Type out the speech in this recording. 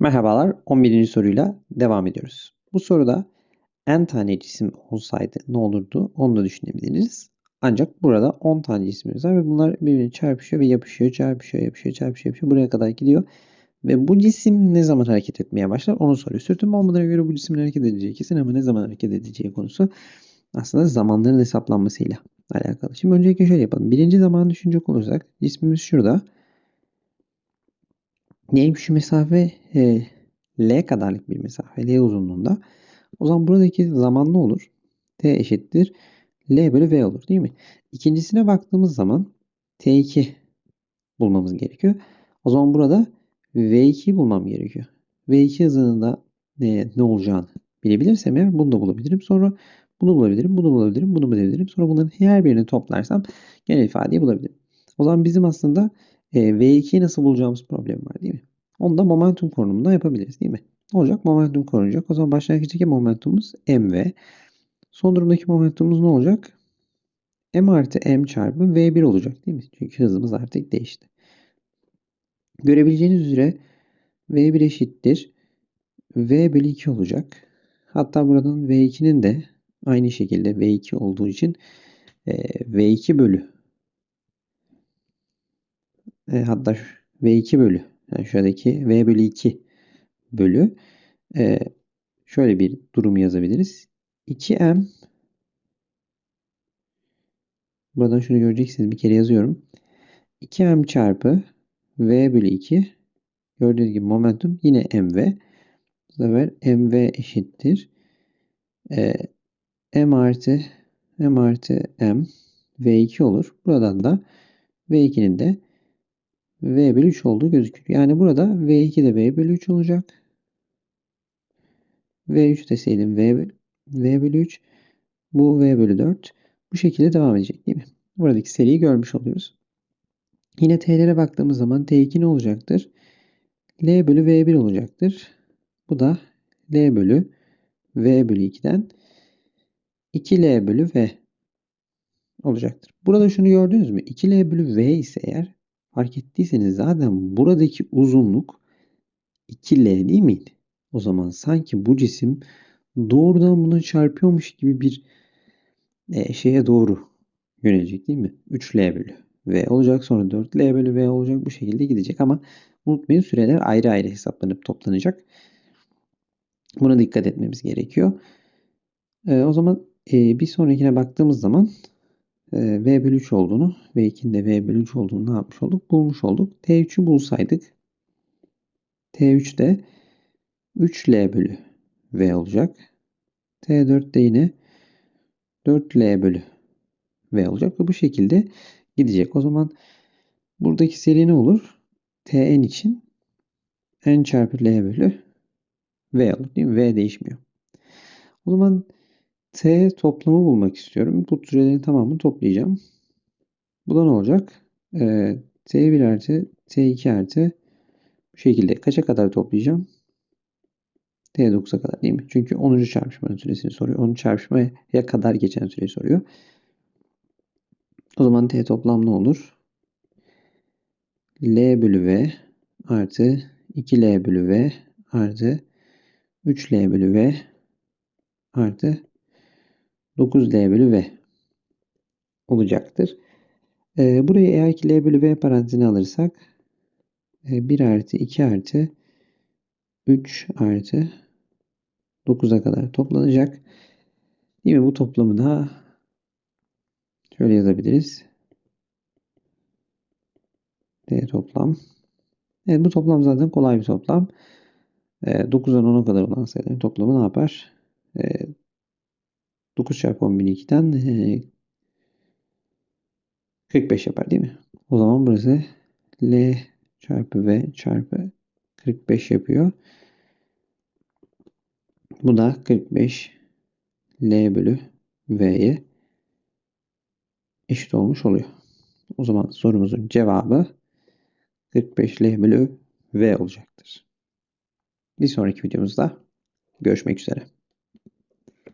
Merhabalar, 11. soruyla devam ediyoruz. Bu soruda n tane cisim olsaydı ne olurdu onu da düşünebiliriz. Ancak burada 10 tane cismimiz var ve bunlar birbirine çarpışıyor ve yapışıyor, çarpışıyor, yapışıyor, çarpışıyor, yapışıyor. Buraya kadar gidiyor. Ve bu cisim ne zaman hareket etmeye başlar onu soruyor. Sürtünme olmadığına göre bu cismin hareket edeceği kesin ama ne zaman hareket edeceği konusu aslında zamanların hesaplanmasıyla alakalı. Şimdi öncelikle şöyle yapalım. Birinci zaman düşünecek olursak cismimiz şurada. Neymiş şu mesafe? E, L kadarlık bir mesafe. L uzunluğunda. O zaman buradaki zaman ne olur? T eşittir. L bölü V olur değil mi? İkincisine baktığımız zaman T2 bulmamız gerekiyor. O zaman burada V2 bulmam gerekiyor. V2 hızında ne, ne olacağını bilebilirsem eğer bunu da bulabilirim. Sonra bunu bulabilirim, bunu bulabilirim, bunu bulabilirim. Sonra bunların her birini toplarsam genel ifadeyi bulabilirim. O zaman bizim aslında e, V2'yi nasıl bulacağımız problem var değil mi? Onu da momentum korunumunda yapabiliriz değil mi? Ne olacak? Momentum korunacak. O zaman başlangıçtaki momentumumuz mv. Son durumdaki momentumumuz ne olacak? m artı m çarpı v1 olacak değil mi? Çünkü hızımız artık değişti. Görebileceğiniz üzere v1 eşittir. v bölü 2 olacak. Hatta buradan v2'nin de aynı şekilde v2 olduğu için e, v2 bölü e, hatta v2 bölü yani şuradaki v bölü 2 bölü e, şöyle bir durum yazabiliriz. 2m buradan şunu göreceksiniz bir kere yazıyorum. 2m çarpı v bölü 2 gördüğünüz gibi momentum yine mv. Bu sefer mv eşittir. E, m artı m artı m v2 olur. Buradan da v2'nin de v bölü 3 olduğu gözüküyor. Yani burada v2 de v bölü 3 olacak. v3 deseydim v, v bölü 3 bu v bölü 4 bu şekilde devam edecek değil mi? Buradaki seriyi görmüş oluyoruz. Yine t'lere baktığımız zaman t2 ne olacaktır? l bölü v1 olacaktır. Bu da l bölü v bölü 2'den 2l bölü v olacaktır. Burada şunu gördünüz mü? 2l bölü v ise eğer Fark ettiyseniz zaten buradaki uzunluk 2L değil miydi? O zaman sanki bu cisim doğrudan buna çarpıyormuş gibi bir e, şeye doğru yönelecek değil mi? 3L bölü V olacak sonra 4L bölü V olacak bu şekilde gidecek ama unutmayın süreler ayrı ayrı hesaplanıp toplanacak. Buna dikkat etmemiz gerekiyor. E, o zaman e, bir sonrakine baktığımız zaman v bölü 3 olduğunu ve 2'nin de V bölü 3 olduğunu ne yapmış olduk? Bulmuş olduk. T3'ü bulsaydık T3 de 3L bölü V olacak. T4 de yine 4L bölü V olacak ve bu şekilde gidecek. O zaman buradaki seri ne olur? Tn için n çarpı L bölü V olur değil mi? V değişmiyor. O zaman T toplamı bulmak istiyorum. Bu türelerin tamamını toplayacağım. Bu da ne olacak? Ee, T1 artı T2 artı bu şekilde kaça kadar toplayacağım? T9'a kadar değil mi? Çünkü 10. çarpışmanın süresini soruyor. 10. çarpışmaya kadar geçen süreyi soruyor. O zaman T toplam ne olur? L bölü V artı 2L bölü V artı 3L bölü V artı 9L bölü V olacaktır. E, burayı eğer ki L bölü V parantezine alırsak e, 1 artı 2 artı 3 artı 9'a kadar toplanacak. Değil mi? Bu toplamı da şöyle yazabiliriz. D toplam. Evet bu toplam zaten kolay bir toplam. E, 9'dan 10'a kadar olan sayıların toplamı ne yapar? E, 9 çarpı 10 bölü 2'den 45 yapar değil mi? O zaman burası L çarpı V çarpı 45 yapıyor. Bu da 45 L bölü V'ye eşit olmuş oluyor. O zaman sorumuzun cevabı 45 L bölü V olacaktır. Bir sonraki videomuzda görüşmek üzere.